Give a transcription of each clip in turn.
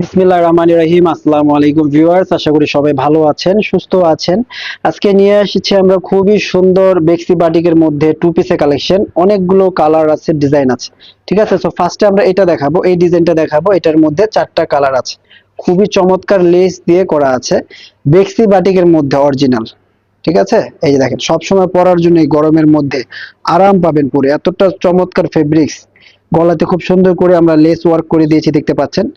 বিসমিল্লাহ রহমান রহিম, আসসালামু আলাইকুম ভিউয়ার্স, আশা করি সবাই ভালো আছেন, সুস্থ আছেন। আজকে নিয়ে এসেছি আমরা খুবই সুন্দর বেক্সি বাটিকের মধ্যে টু পিসের কালেকশন অনেকগুলো কালার আছে ডিজাইন আছে। ঠিক আছে? সো ফার্স্টে আমরা এটা দেখাবো, এই ডিজাইনটা দেখাবো, এটার মধ্যে চারটা কালার আছে। খুবই চমৎকার লেস দিয়ে করা আছে, বেক্সি বাটিকের মধ্যে অরিজিনাল ঠিক আছে? এই যে দেখেন, সবসময় পরার জন্য এই গরমের মধ্যে আরাম পাবেন পরে। এতটা চমৎকার ফেব্রিক্স গলাতে খুব সুন্দর করে আমরা লেস ওয়ার্ক করে দিয়েছি, দেখতে পাচ্ছেন?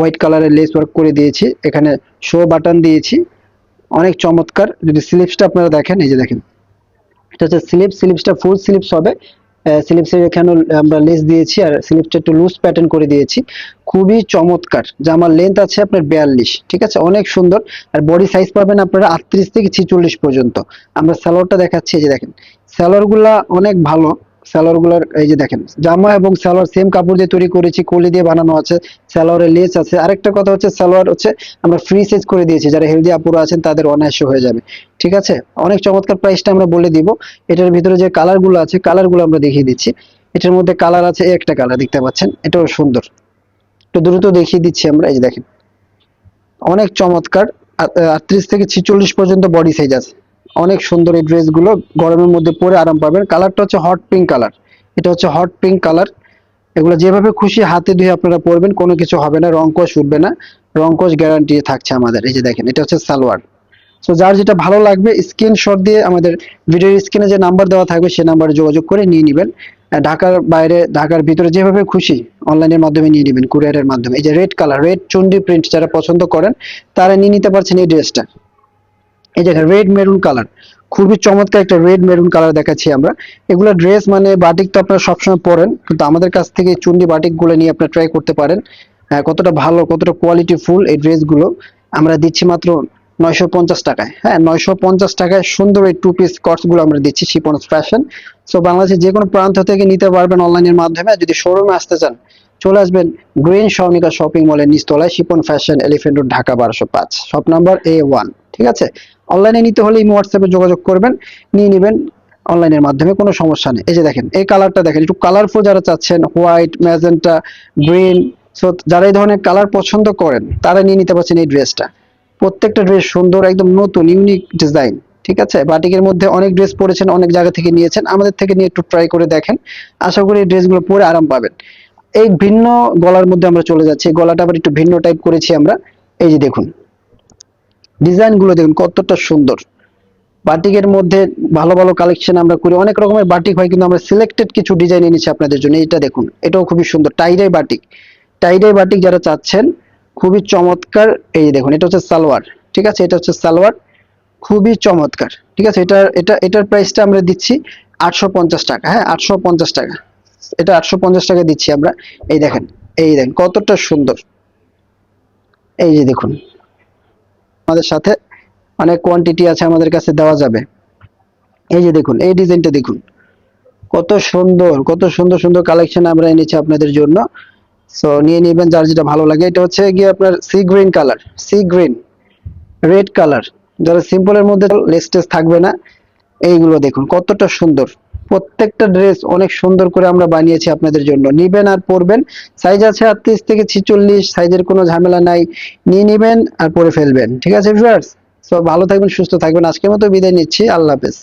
হোয়াইট কালারের লেস ওয়ার্ক করে দিয়েছি। এখানে শো বাটন দিয়েছি। অনেক চমৎকার। যদি স্লিপসটা আপনারা দেখেন, এই যে দেখেন। এটা হচ্ছে স্লিপ স্লিপসটা ফুল স্লিপস হবে। স্লিপসের এখানে আমরা লেস দিয়েছি আর স্লিপসটা একটু লুজ প্যাটার্ন করে দিয়েছি। খুবই চমৎকার। জামার লেন্থ আছে আপনার বিয়াল্লিশ, ঠিক আছে? অনেক সুন্দর। আর বডি সাইজ পাবেন আপনারা আটত্রিশ থেকে ছিচল্লিশ পর্যন্ত। আমরা স্যালোয়ারটা দেখাচ্ছি, এই যে দেখেন। স্যালোয়ারগুলা অনেক ভালো। স্যালোয়ারগুলার এই যে দেখেন, জামা এবং সালোয়ার সেম কাপড় দিয়ে তৈরি করেছি, কলি দিয়ে বানানো আছে সালোয়ারের লেস আছে। আরেকটা কথা হচ্ছে সালোয়ার হচ্ছে আমরা ফ্রি সাইজ করে দিয়েছি, যারা হেলদি আপুরা আছেন তাদের অনায়াসে হয়ে যাবে। ঠিক আছে? অনেক চমৎকার প্রাইসটা আমরা বলে দিব। এটার ভিতরে যে কালারগুলো আছে কালারগুলো আমরা দেখিয়ে দিচ্ছি। এটার মধ্যে কালার আছে একটা কালার দেখতে পাচ্ছেন? এটাও সুন্দর। একটু দ্রুত দেখিয়ে দিচ্ছি আমরা, এই যে দেখেন। অনেক চমৎকার আটত্রিশ থেকে ছিচল্লিশ পর্যন্ত বডি সাইজ আছে। অনেক সুন্দর এই ড্রেসগুলো গরমের মধ্যে পরে আরাম পাবেন। কালারটা হচ্ছে হট পিঙ্ক কালার এটা হচ্ছে হট পিঙ্ক কালার এগুলো যেভাবে খুশি হাতে ধুয়ে আপনারা পরবেন, কোনো কিছু হবে না রংকশ উঠবে না। রংকশ গ্যারান্টি থাকছে আমাদের। এই যে দেখেন, এটা হচ্ছে সালোয়ার। সো যার যেটা ভালো লাগবে স্ক্রিনশট দিয়ে আমাদের ভিডিওর স্ক্রিনে যে নাম্বার দেওয়া থাকবে সেই নাম্বারে যোগাযোগ করে নিয়ে নেবেন। ঢাকার বাইরে, ঢাকার ভিতরে যেভাবে খুশি অনলাইনের মাধ্যমে নিয়ে নেবেন কুরিয়ারের মাধ্যমে। এই যে রেড কালার রেড চুন্ডি প্রিন্ট যারা পছন্দ করেন, তারা নিয়ে নিতে পারছেন এই ড্রেসটা এই দেখেন রেড মেরুন কালার খুবই চমৎকার একটা রেড মেরুন কালার দেখাচ্ছি আমরা। এগুলো ড্রেস মানে বাটিক তো আপনারা সবসময় পরেন কিন্তু আমাদের কাছ থেকে চুন্ডি বাটিকগুলো নিয়ে আপনারা ট্রাই করতে পারেন। আহ, কতটা ভালো কতটা কোয়ালিটি ফুল এই ড্রেসগুলো আমরা দিচ্ছি মাত্র নয়শো পঞ্চাশ টাকায়। হ্যাঁ নয়শো পঞ্চাশ টাকায় সুন্দর এই টু পিসগুলো আমরা দিচ্ছি শিপন ফ্যাশন সো বাংলাদেশের যে কোনো প্রান্ত থেকে নিতে পারবেন অনলাইনের মাধ্যমে। যদি শোরুমে আসতে চান চলে আসবেন গ্রিন সৌমিকা শপিং মলের নিচতলায় Shipon fashion elephant road Dhaka বারোশো পাঁচ। শপ নাম্বার এ ওয়ান ঠিক আছে? অনলাইনে নিতে হলে ইমো হোয়াটসঅ্যাপে যোগাযোগ করবেন, নিয়ে নেবেন অনলাইনের মাধ্যমে, কোনো সমস্যা নেই। এই যে দেখেন, এই কালারটা দেখেন, একটু কালারফুল যারা চাচ্ছেন হোয়াইট ম্যাজেন্টা গ্রিন সো যারা এই ধরনের কালার পছন্দ করেন, তারা নিয়ে নিতে পারছেন এই ড্রেসটা প্রত্যেকটা ড্রেস সুন্দর, একদম নতুন ইউনিক ডিজাইন ঠিক আছে? বাটিকের মধ্যে অনেক ড্রেস পরেছেন, অনেক জায়গা থেকে নিয়েছেন, আমাদের থেকে নিয়ে একটু ট্রাই করে দেখেন। আশা করি এই ড্রেসগুলো পরে আরাম পাবেন। এই ভিন্ন গলার মধ্যে আমরা চলে যাচ্ছি গলাটা আবার একটু ভিন্ন টাইপ করেছি আমরা। এই যে দেখুন ডিজাইনগুলো দেখুন কতটা সুন্দর। বাটিকের মধ্যে ভালো ভালো কালেকশন আমরা করি। অনেক রকমের বাটিক হয়, কিন্তু আমরা সিলেক্টেড কিছু ডিজাইন এনেছি আপনাদের জন্য। এটা দেখুন, এটাও খুবই সুন্দর। Tie-dye batik. টাইডাই বাটিক যারা চাচ্ছেন, খুবই চমৎকার। এই দেখুন, এটা হচ্ছে সালোয়ার, ঠিক আছে? এটা হচ্ছে সালোয়ার। খুবই চমৎকার, ঠিক আছে? এটা এটা, এটার প্রাইসটা আমরা দিচ্ছি আটশো পঞ্চাশ টাকা। হ্যাঁ আটশো পঞ্চাশ টাকা। এটা আটশো পঞ্চাশ টাকা দিচ্ছি আমরা। এই দেখেন এই দেখেন কতটা সুন্দর। এই যে দেখুন আমাদের সাথে অনেক কোয়ান্টিটি আছে আমাদের কাছে দেওয়া যাবে। এই যে দেখুন, এই ডিজাইনটা দেখুন। কত সুন্দর কত সুন্দর সুন্দর কালেকশন আমরা এনেছি আপনাদের জন্য। সো নিয়ে নেবেন যার যেটা ভালো লাগে। এটা হচ্ছে গিয়ে আপনার sea green colour sea green red colour যারা সিম্পলের মধ্যে লেস্টেস থাকবে না। এইগুলো দেখুন, কতটা সুন্দর। প্রত্যেকটা ড্রেস অনেক সুন্দর করে আমরা বানিয়েছি আপনাদের জন্য। নিবেন আর পরবেন। সাইজ আছে আটত্রিশ থেকে ছিচল্লিশ সাইজের কোনো ঝামেলা নাই। নিয়ে নিবেন আর পরে ফেলবেন। ঠিক আছে ভিউয়ার্স ভালো থাকবেন, সুস্থ থাকবেন। আজকের মতো বিদায় নিচ্ছি। আল্লাহ হাফেজ।